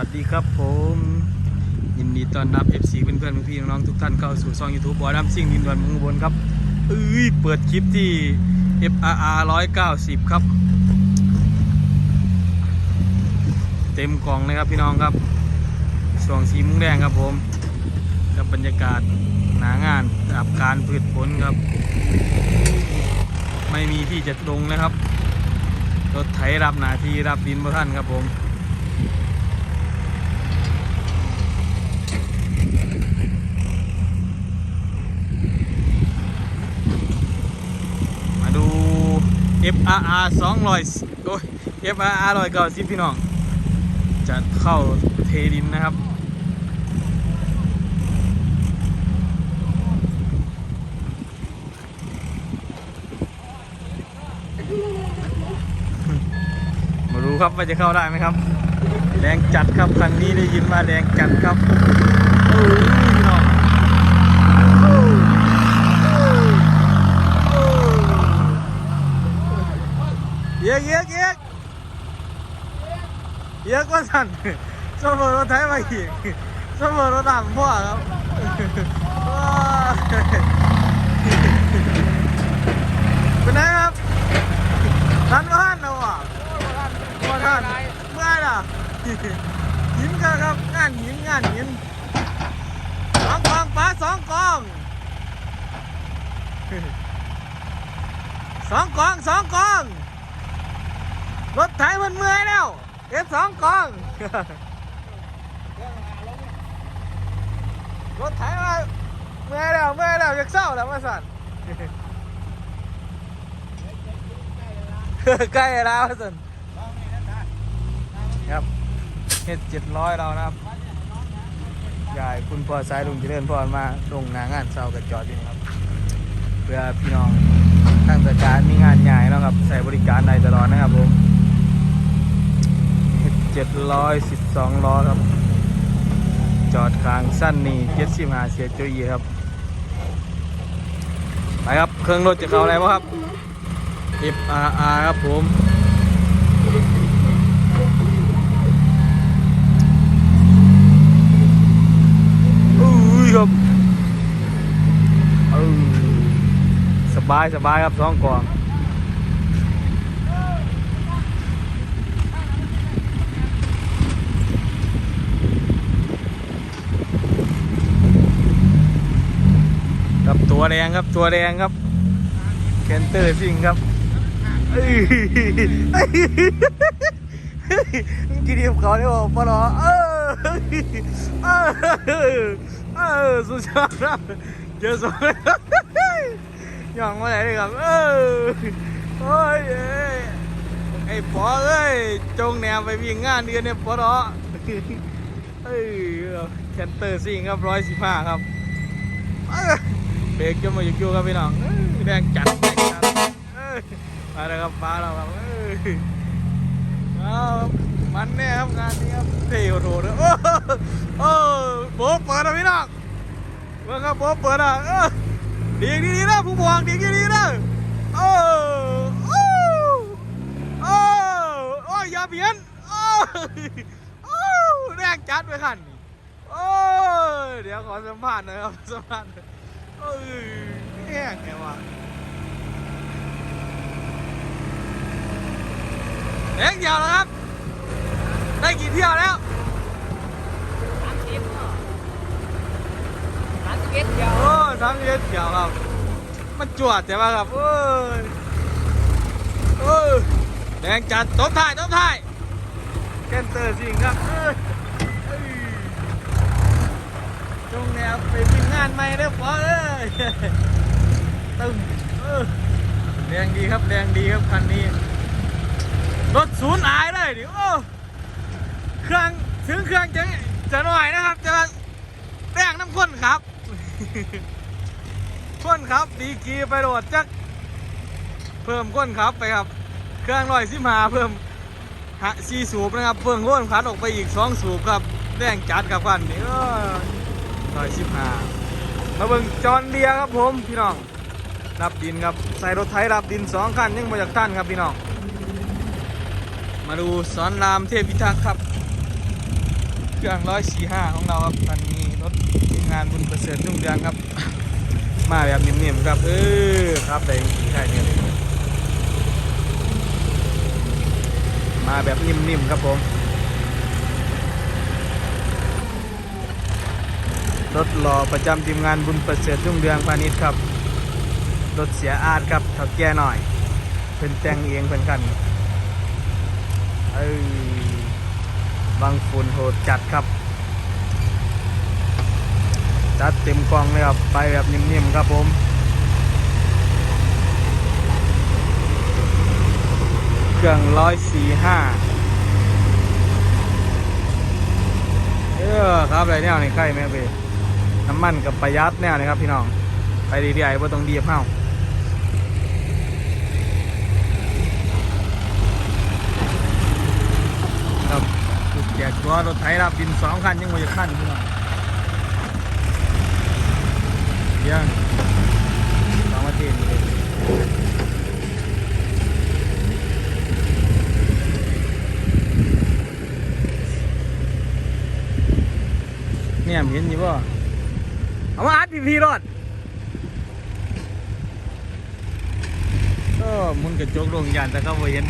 สวัสดีครับผม ยินดีต้อนรับ FC เพื่อนๆพี่ๆน้องๆทุกท่านเข้าสู่ช่อง YouTube บอยน้ำซิ่งดินดอนมืองบลครับเอ้ยเปิดคลิปที่ FRR 190 ครับ เต็มกล่องเลยครับพี่น้องครับช่วงสีมุ้งแดงครับผมกับบรรยากาศหนางานกับการพืชผลครับ ไม่มีที่จะลงนะครับรถไถรับหนาทีรับดินบ่ท่านครับผม มาดู FRR 200โอ้ย FRR 190พี่น้อง จะเข้าเทดินนะครับ มาดูครับว่าจะเข้าได้ไหมครับ แรงจัดครับคันนี้ได้ยินว่าแรงจัดครับโอ้ยพี่น้องโอ้ยโอ้ยเย กเยกเยกเยกว่าสั่นสมมติรถไทยมาอีกสมมติรถต่างพ่อครับเป็นไงครับทันก็หันเอาอะมาท่านเมื่อยล่ะหินกันครับงานหินงานหินสองกองปลาสองกองสองกองสองกอง รถไถมันเมื่อยแล้วเอ็ดสองกอง รถไถมาเมื่อยแล้วเมื่อยแล้วอยากเศร้าแล้วมาสั่นใกล้แล้วมาสั่นครับเฮ็ดเจ็ดร้อยเรานะครับยายคุณพ่อสายลุงเจริญพรมาลงหนางานเศร้ากับจอดนี่ครับ เพื่อพี่น้องทั้งสการมีงานใหญ่นะครับ ใส่บริการได้ตลอดนะครับผม เฮ็ดเจ็ดร้อยสิบสองล้อครับ จอดคางสั้นนี่เจ็ดสิบห้าเสียจุยครับ ไปครับ เครื่องรถจะเข้าอะไรวะครับ FRR ครับผม อุ้ยครับเออสบายสบายครับท้องกวางครับ ตัวแดงครับ ตัวแดงครับแคนเตอร์ซิงครับกินเดียวเขาได้บอกปะเหรอเออเออเออสุดยอดนะเจอสองยังไม่ได้เลยครับเออโอ้ยไอ้ปอเอ้ยจงแนวไปวิ่งงานเดือนเนี่ยปอเหรอเอ้ยแคนเตอร์ซิงครับร้อยสิบห้าครับ เบรกจะมาอยู่ๆครับพี่น้องแรงจัดแรงจัดมาแล้วครับฟ้าเราครับเอ้ยเอาครับมันแน่ครับงานนี้ครับเท่โหดเลยโอ้โหโอ้โบะเปิดนะพี่น้องเมื่อครับโบะเปิดอะดีดีดีนะผู้บอกดีดีดีนะโอ้โอ้โอ้โอ้ยอย่าเบียนโอ้โอ้แรงจัดไปขันโอ้เดี๋ยวขอสัมภาษณ์หน่อยครับสัมภาษณ์ หน่อยโอ้ยแห้งแค่ว่าเล็กเดียวแล้วครับ ได้กี่เที่ยวแล้วสามสิบเนาะสามสิบเอ็ดเดียวโอ้สามเอ็ดเที่ยวครับ มันจวดใช่ไหมครับ โอ้ยโอ้ยแดงจัดต้มถ่ายต้มถ่ายแกนเตอร์สิงครับ จงแนวไปวิ่งงานใหม่เด้อปอเอ้ยตึ้มเออแรงดีครับแรงดีครับคันนี้ รถศูนย์อายเลยดิโอ้เครื่องถึงเครื่องจะจะหน่อยนะครับจะแป้งน้ำข้นครับข้นครับดีกีไปโดดจักเพิ่มข้นครับไปครับ เครื่องร้อยสิบหาเพิ่มหะสี่สูบนะครับเพิ่มข้นคัดออกไปอีกสองสูบครับแรงจัดครับคันนี้ อยสิบหามาเบิ่งจอนเดียครับผมพี่น้องรับดินครับใส่รถไถรับดินสองคันยังมาจากท่านครับพี่น้องมาดูสอนรามเทพพิทักษ์ครับ เครื่องร้อยสี่ห้าของเราครับคันนี้รถทีมงานบุญประเสริฐรุ่งเรืองครับ มาแบบนิ่มๆครับเออครับแต่จริงๆใช่เนี่ยเลยมาแบบนิ่มๆครับผม รถหล่อประจำทีมงานบุญประเสริฐรุ่งเรืองพาณิชย์ครับ รถเสียอาดครับถักแก่หน่อยเพิ่นแต่งเองเพิ่นกันเอ้ยบางฝุ่นโหดจัดครับ จัดเต็มกล่องเลยครับ ไปแบบนิ่มๆครับผมเครื่องร้อยสี่ห้าเออครับอะไรเนี่ยในใกล้ไหมเบ น้ำมันกับประหยัดแนวนี่ครับพี่น้อง ไปดีๆไอ้บ่ต้องดีบเฮาครับถูกแจกตัวรถไถรับบินสองคันยังไม่จะขั้นพี่น้องเยี่ยงสองอาทิตย์เลยเนี่ยเห็นอยู่ป่ะ เอามาอัดพีพีรถก็มึงกระจกลงยานแต่เขาบ่เห็น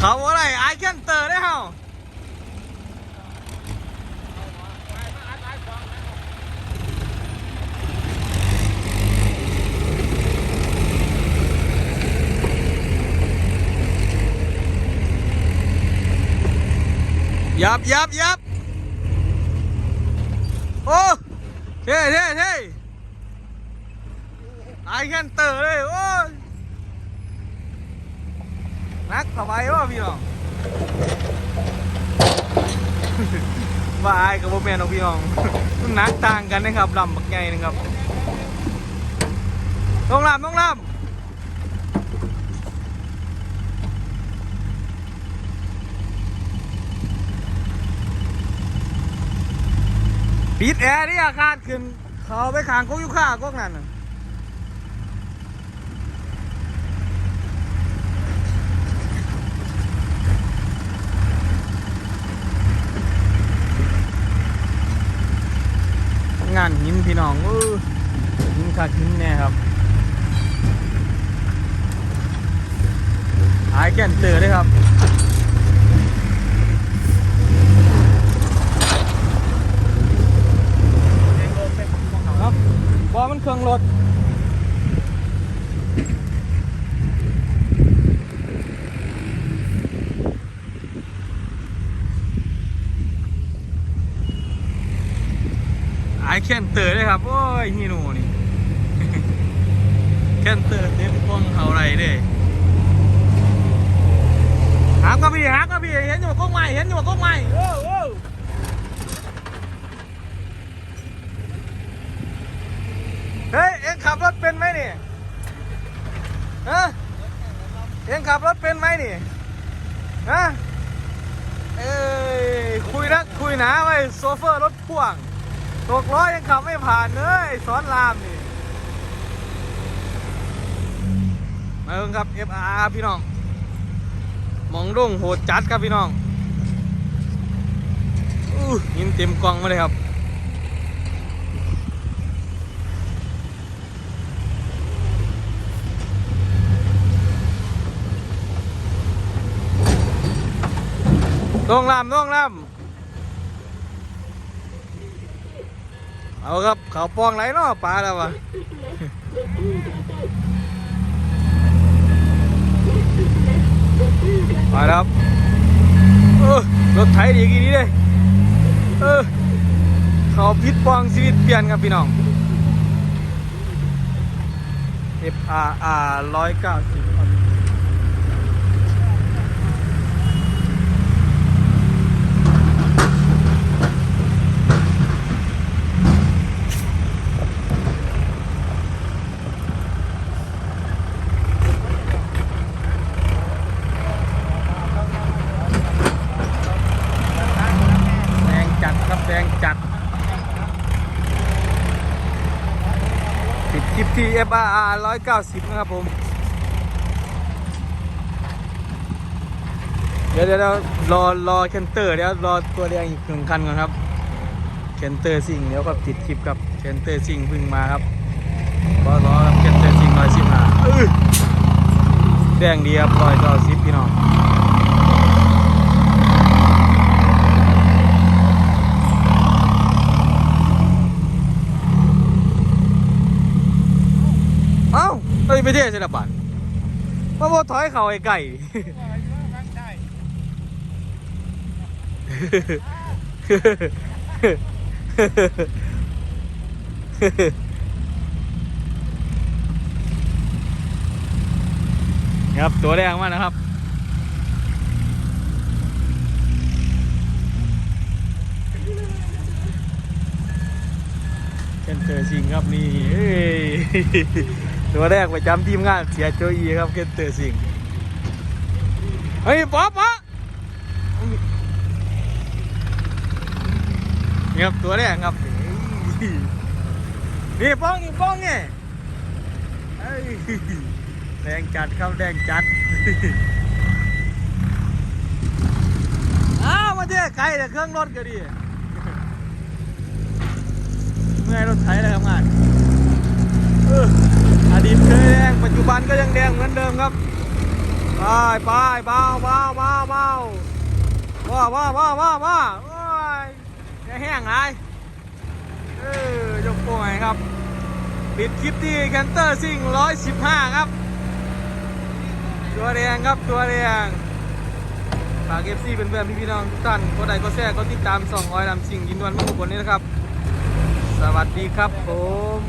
เขาอะไรไอแคนเตอร์ได้เฮายับยับยับโอ้ เท่เท่เท่ไอ้แคนเตอเลยโอ้ยนักสบายวะพี่น้องว่าไอ้กับโบแมนของพี่น้องนนักต่างกันนะครับลำบักใหญ่นะครับต้องลำต้องลำ ปิดแอร์ที่อาคารขึ้น เขาไปขางก๊กยุค่าก๊กนั่นน่ะ งานหินพี่น้องเออหินขาดหินแน่ครับหายแก่นเตอร์เลยครับครับบอมัน เครื่องรถหายแก่นเตอร์เลยครับ โอ้ยฮีโน่นี่แก่นเตอร์เต็มกล้องเขาไรเด้หากระบี่หากระบี่เห็นอยู่ว่าก้งใหม่เห็นอยู่ว่าก้งใหม่โอ้โอ้ เอ็งขับรถเป็นไหมนี่ฮะเอ็งขับรถเป็นไหมนี่ฮะเอ้ยคุยนักคุยหนาไว้โซเฟอร์รถพ่วงตกร้อยยังขับไม่ผ่านเลยสอนรามนี่มาเบิ่งครับ FR พี่น้องมองรุ่งโหดจัดครับพี่น้องอู้ยินเต็มกล่องมาเลยครับ ต้องลำต้องลำเอาครับเขาปองไหลเนาะปลาแล้ววะไปแล้วครับเออรถไถดีกี่นี้เลยเออเขาพิษปองชีวิตเปลี่ยนครับพี่น้อง F R R ร้อยเก้าสิบครับแดงจัดครับแดงจัด ปิ ดคลิปที่ F R R 190 นะครับผม เดี๋ยวเดี๋ยวรอรอเคนเตอร์เดี๋ยวรอตัวแดงอีกหนึ่งคันก่อนครับเคนเตอร์ซิงเดี๋ยวก็ติดคลิปกับเคนเตอร์ซิงพิ่งมาครับรอรอครับเคนเตอร์ซิงร้อยสิบห้าแดงดีครับร้อยเก้าสิบพี่น้อง เอ้าเอ้ไปเที่ยวศิลปะมาโบถอยเข่าไอ้ไก่ครับตัวแดงมากนะครับเคนเตอร์สิงครับนี่เอ้ย ตัวแรกประจำทีมงานเสียโจอีครับเคนเตอร์สิงห์เฮ้ยป๊อปป๊อปงับตัวแรกครับนี่ป้องนี่ป้องนี่เอ้ยแดงจัดครับแดงจัดอ้าวมาเจ๊ไกลแต่เครื่องรถก็ดีเมื่อยรถไถเลยครับงาน อดีตเคยแดงปัจจุบันก็ยังแดงเหมือนเดิมครับไปไปเบาเบาเบาเบาว้าว้าว้าว้าว้าโอ้ยอย่าแห้งไงเออยกโป้งไงครับปิดคลิปที่แคนเตอร์ซิ่ง115 ครับ ตัวแดงครับตัวแดงฝากเอฟซีเป็นเพื่อนพี่พี่น้องทุกท่านกดไลค์กดแชร์กดติดตามสองร้อยนำสิ่งยินดีวันมากกว่านี้นะครับ สวัสดีครับผม